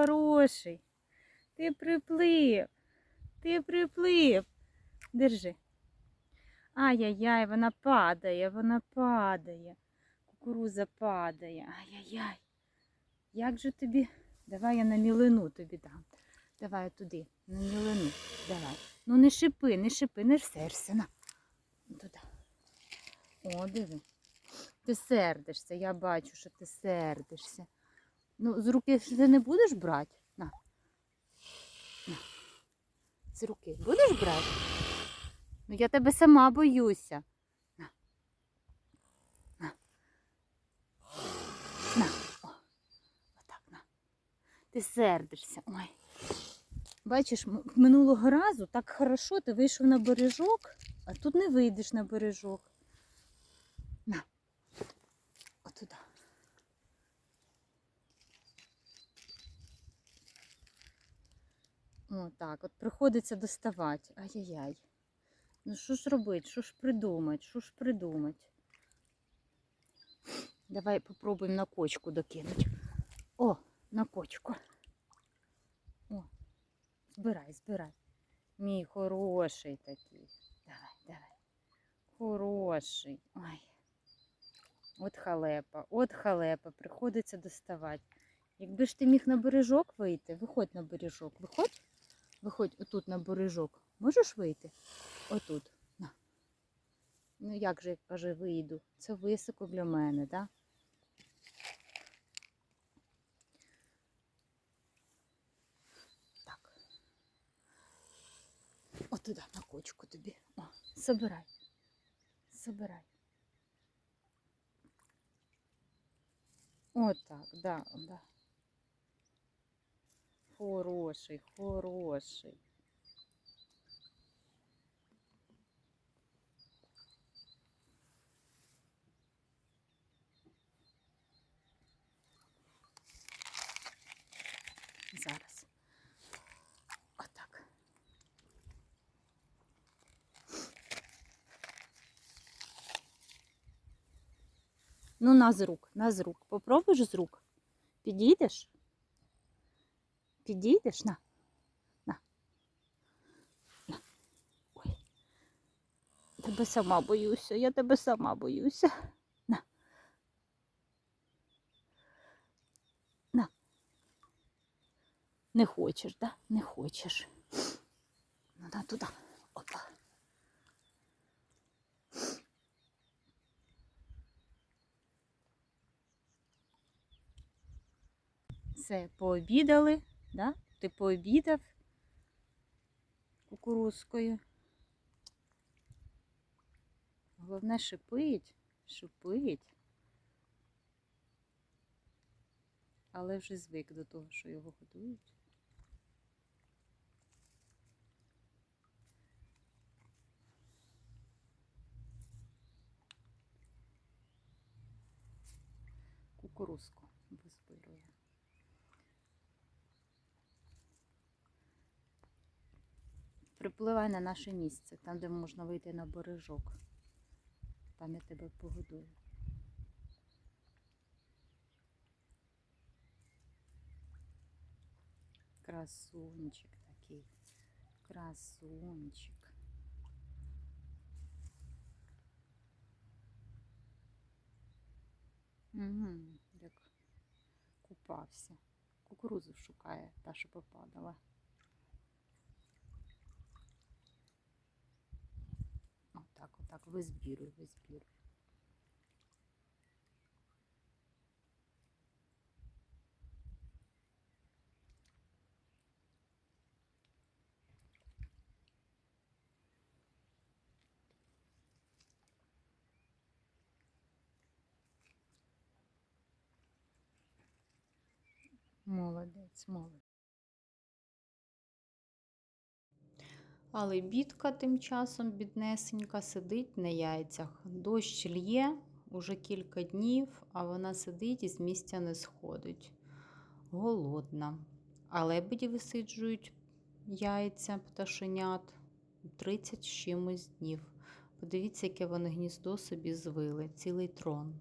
хороший. Ти приплив, ти приплив. Держи. Ай-яй-яй, вона падає, вона падає. Кукуруза падає. Ай-яй-яй. Як же тобі? Давай я на мілину тобі дам. Давай туди, на мілину. Давай. Ну не шипи, не шипи, не серся. на. Ну, туди. О, диви. Ти сердишся, я бачу, що ти сердишся. Ну, з руки ж ти не будеш брати? На. На. З руки будеш брати? Ну я тебе сама боюся. На. На. На. О. Отак, на. Ти сердишся. Ой. Бачиш, минулого разу так хорошо ти вийшов на бережок, а тут не вийдеш на бережок. На. О, так, от приходиться доставати. Ай-яй-яй. Ну що ж робити? Що ж придумати? Що ж придумати? Давай попробуємо на кочку докинути. О, на кочку. О, збирай, збирай. Мій хороший такий. Давай, давай. Хороший. Ой. От халепа, от халепа, приходиться доставати. Якби ж ти міг на бережок вийти, виходь на бережок, виходь, виходь отут на бережок. Можеш вийти? Отут. На. Ну як же, каже, вийду? Це високо для мене, так? Да? Так. Отуда на кочку тобі. О, собирай. Собирай. Отак, да, да. Хороший, хороший. Зараз. Отак. Ну, на з рук, на з рук. Попробуєш з рук? Підійдеш? Підійдеш? На. На. На. Ой. Тебе сама боюся, я тебе сама боюся. На. На. Не хочеш, да? Не хочеш. Ну, на туди. Опа. Все, пообідали, да? Ти пообідав кукурузкою. Головне шипить, шипить. Але вже звик до того, що його годують. Кукурузку визбирує. Припливай на наше місце, там, де можна вийти на бережок. Там я тебе погодую. Красунчик такий. Красунчик. Угу, як купався. Кукурузу шукає, та, що попадала. визбірую, визбірую. Молодець, молодець. Але бідка тим часом біднесенька сидить на яйцях. Дощ лє уже кілька днів, а вона сидить і з місця не сходить. Голодна. А лебеді висиджують яйця пташенят 30 з чимось днів. Подивіться, яке вони гніздо собі звили, цілий трон.